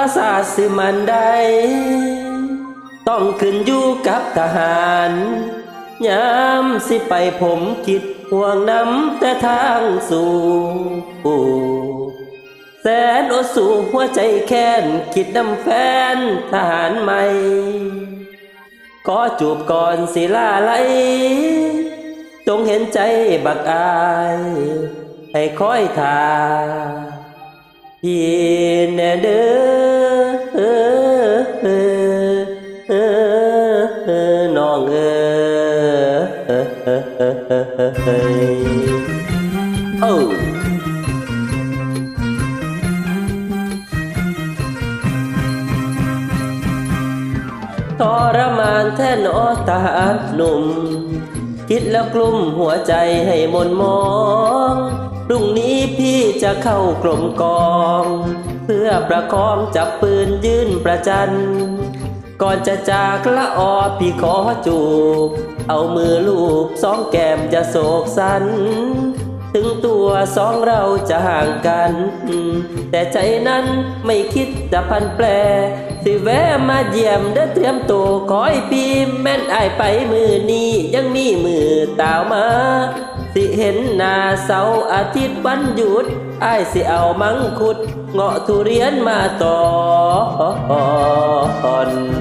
าศาสสิมันได้ต้องขึ้นอยู่กับทหารยามสิไปผมคิดห่วงน้ำแต่ทางสู่แสนอดสู่หัวใจแค้นคิดน้ำแฟนทหารใหม่ขอจูบก่อนสิลาไหลจงเห็นใจบักอาย ให้คอยทา พี่แน่เด้อน้องโอทรมานแท่นอทหารหนุ่มคิดแล้วกลุ่มหัวใจให้มนมอง รุ่งนี้พี่จะเข้ากลมกอง เพื่อประคองจับปืนยื่นประจัน ก่อนจะจากละออพี่ขอจูบ เอามือลูบสองแก้มจะโศกสัน ถึงตัวสองเราจะห่างกัน แต่ใจนั้นไม่คิดจะพันแปรสิแวะมาเยี่ยมเด้อเตรียมตัวคอยปีแม่นอายไปมือนี้ยังมีมือตาวมา สิเห็นนาเสาร์อาทิตย์วันหยุดอายสิเอามังคุด เงาะทุเรียนมาต่อน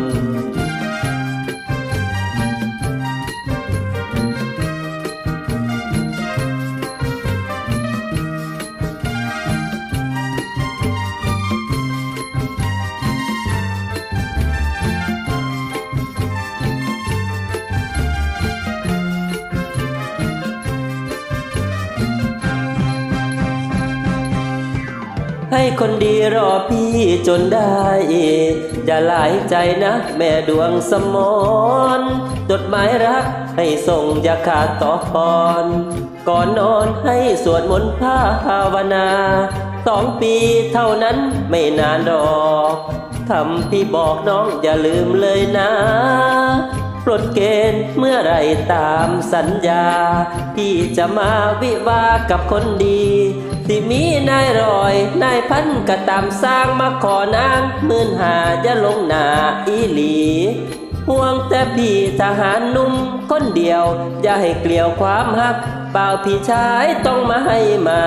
ให้คนดีรอพี่จนได้ อย่าหลายใจนะแม่ดวงสมอนจดหมายรักให้ส่งอย่าขาดต่อพร ก่อนนอนให้สวดมนต์ภาวนาสองปีเท่านั้นไม่นานหรอกคำพี่บอกน้องอย่าลืมเลยนะ ลดเกณฑ์เมื่อไรตามสัญญา พี่จะมาวิวากับคนดีที่มีนายรอย นายพันก็ตามสร้างมาขอนางหมื่นหาจะลงหนาอีหลีห่วงแต่พี่ทหารหนุ่มคนเดียว อย่าให้เกลียวความฮัก เปล่าพี่ชายต้องมาให้มา